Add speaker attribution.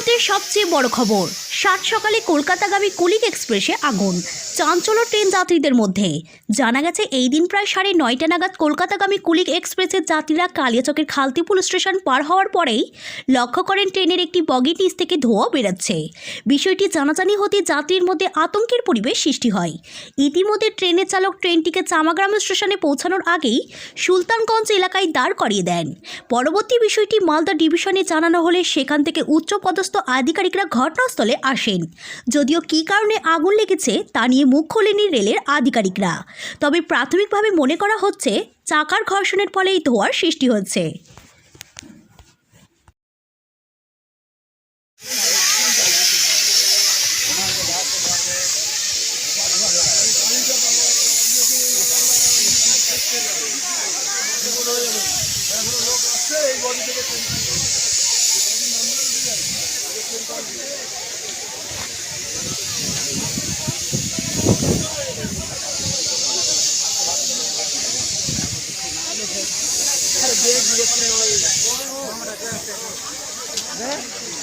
Speaker 1: মুহূর্তের সবচেয়ে বড় খবর। সাত সকালে কলকাতাগামী কুলিক এক্সপ্রেসে আগুন। চাঞ্চল্য ট্রেন যাত্রীদের মধ্যে। জানা গেছে, এই দিন প্রায় সাড়ে নয়টা নাগাদ কলকাতাগামী কুলিক এক্সপ্রেসের যাত্রীরা কালিয়াচকের খালতিপুল স্টেশন পার হওয়ার পরেই লক্ষ্য করেন ট্রেনের একটি বগি নিচ থেকে ধোঁয়া বেরোচ্ছে। বিষয়টি জানাজানি হতে যাত্রীর মধ্যে আতঙ্কের পরিবেশ সৃষ্টি হয়। ইতিমধ্যে ট্রেনের চালক ট্রেনটিকে চামাগ্রাম স্টেশনে পৌঁছানোর আগেই সুলতানগঞ্জ এলাকায় দাঁড় করিয়ে দেন। পরবর্তী বিষয়টি মালদা ডিভিশনে জানানো হলে সেখান থেকে উচ্চপদস্থ আধিকারিকরা ঘটনাস্থলে আসেন যদিও কী কারণে আগুন লেগেছে তা নিয়ে মুখ খোলেনি রেলের আধিকারিকরা তবে প্রাথমিকভাবে মনে করা হচ্ছে চাকার ঘর্ষণের ফলে এই ধোঁয়ার সৃষ্টি হচ্ছে Thank you. Né?